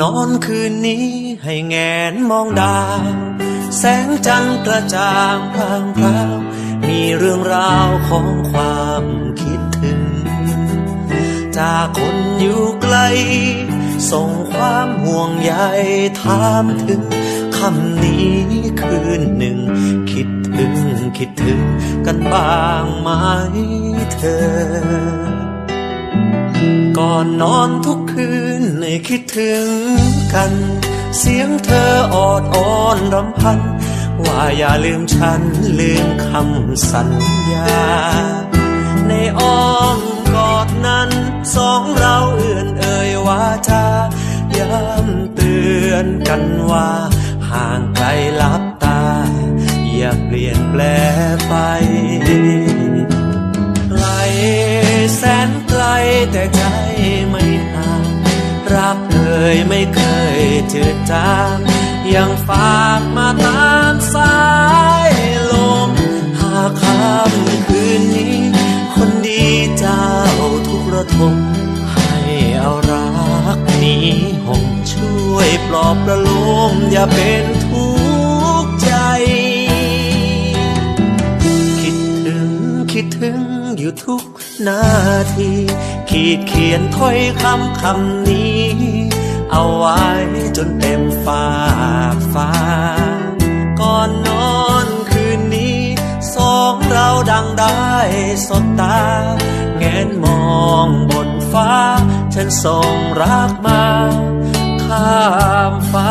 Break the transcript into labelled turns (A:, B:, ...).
A: นอนคืนนี้ให้แงนมองดาว แสงจันทร์กระจ่างพรางพราวมีเรื่องราวของความคิดถึง จากคนอยู่ไกล ส่งความห่วงใยถามถึงคำนี้คืนหนึ่ง คิดถึงคิดถึงกันบ้างไหมเธอ ก่อนนอนทุกคืนให้คิดถึงกัน เสียงเธอออดอ้อนรำพัน ว่าอย่าลืมฉันลืมคำสัญญา ในอ้อมกอดนั้นสองเราเอื่อนเอ่ยว่าจาย้ำเตือนกันว่า ห่างไกลลับตา อย่าเปลี่ยนแปลไป แต่ใจไม่ห่างรักเอ่ยไม่เคยเจือจางยังฝากมาตามสายลม หากค่ำคืนนี้ คนดีเจ้าทุกระทมให้เอารักนี้ห่มช่วยปลอบประโลมอย่าเป็นทุกข์ใจ คิดถึงคิดถึง อยู่ทุกนาที ขีดเขียนถ้อยคำคำนี้ เอาไว้จนเต็มฝากฟ้า ก่อนนอนคืนนี้ สองเราดังได้สบตา แงนมองบนฟ้า ฉันส่งรักมา ข้ามฟ้า